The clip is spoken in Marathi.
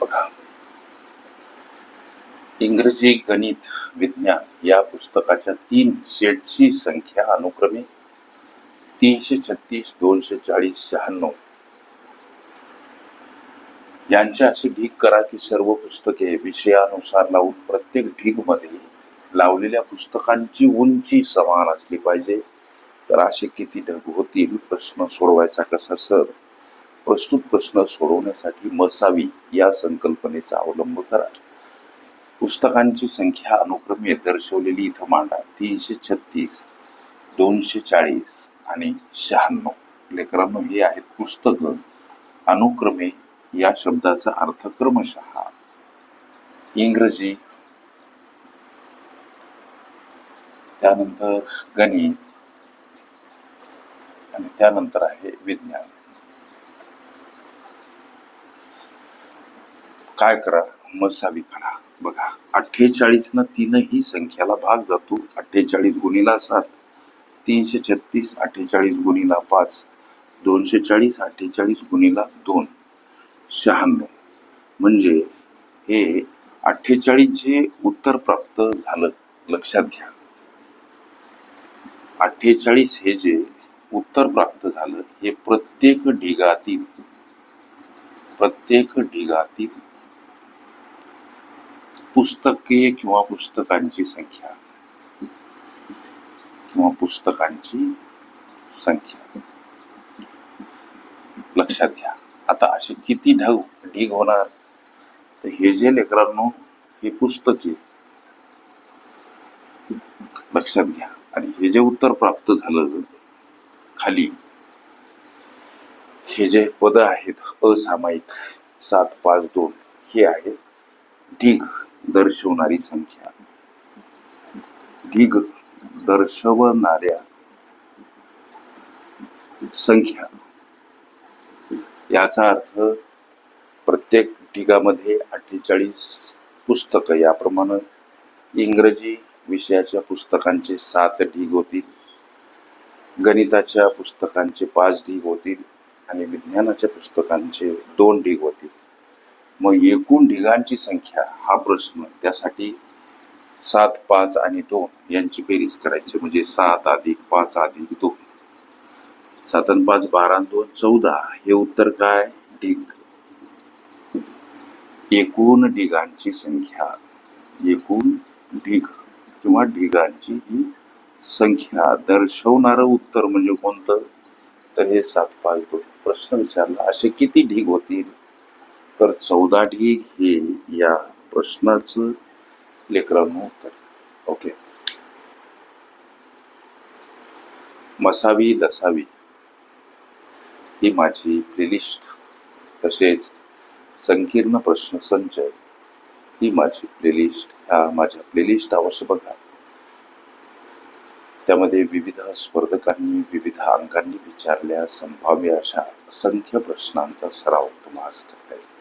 बघा. इंग्रजी गणित विज्ञान या पुस्तकाच्या तीन सेटची संख्या अनुक्रमे तीनशे छत्तीस दोनशे चाळीस शहाण्णव. यांचे असे ढीग करा की सर्व पुस्तके विषयानुसार लावून प्रत्येक ढीगमध्ये लावलेल्या पुस्तकांची उंची समान असली पाहिजे. तर असे किती ढग होतील? प्रश्न सोडवायचा कसा सर? प्रस्तुत प्रश्न सोडवण्यासाठी मसावी या संकल्पनेचा अवलंब करा. पुस्तकांची संख्या अनुक्रमे दर्शवलेली इथं मांडा. तीनशे छत्तीस दोनशे चाळीस आणि शहाण्णव. लेकरांनो हे आहेत पुस्तक. अनुक्रमे या शब्दाचा अर्थ क्रमशः इंग्रजी. त्यानंतर गणित. आणि त्यानंतर आहे विज्ञान. काय करा? मसावी काढा बघा अठ्ठेचाळीस न तीनही संख्याला भाग जातो. अठ्ठेचाळीस गुणीला सात तीनशे छत्तीस अठ्ठेचाळीस गुणीला पाच दोनशे चाळीस अठ्ठेचाळीस गुणीला दोन. शहाण्णव. म्हणजे हे अठ्ठेचाळीस जे उत्तर प्राप्त झालं. लक्षात घ्या. अठ्ठेचाळीस हे जे उत्तर प्राप्त झालं हे प्रत्येक ढिगातील प्रत्येक ढिगातील पुस्तके किंवा पुस्तकांची संख्या. किंवा पुस्तकांची संख्या. लक्षात घ्या. आता असे किती ढग ढीग होणार? तर हे जे लेकरांनो हे पुस्तके. लक्षात घ्या. आणि हे जे उत्तर प्राप्त झालं खाली. हे जे पद आहेत असामायिक सात पाच दोन हे आहे ढीग. दर्शवणारी संख्या. ढीग दर्शवणाऱ्या संख्या. याचा अर्थ प्रत्येक ढिगामध्ये अठ्ठेचाळीस पुस्तकं याप्रमाणे इंग्रजी विषयाच्या पुस्तकांचे सात ढीग होतील गणिताच्या पुस्तकांचे पाच ढीग होतील आणि विज्ञानाच्या पुस्तकांचे दोन ढीग होतील. मग एकूण ढिगांची संख्या हा प्रश्न त्यासाठी सात पाच आणि दोन यांची बेरीज करायची. म्हणजे सात अधिक पाच अधिक दोन. सात आणि पाच बारा आणि दोन चौदा. हे उत्तर काय? ढिग. एकूण ढिगांची संख्या. एकूण ढिग किंवा ढिगांची ही संख्या दर्शवणारं उत्तर म्हणजे कोणतं? तर हे सात पाच दोन. प्रश्न विचारला. असे किती ढीग होतील? तर चौदा ढीग हे या प्रश्नाचं लेकरांनो उत्तर ओके मसावी लसावी ही माझी प्लेलिस्ट तसेच संकीर्ण प्रश्न संचय ही माझी प्लेलिस्ट ह्या माझ्या प्लेलिस्ट अवश्य बघा. त्यामध्ये विविध स्पर्धकांनी विविध अंकांनी विचारल्या संभाव्य अशा असंख्य प्रश्नांचा सराव तुम्हाला करता येईल.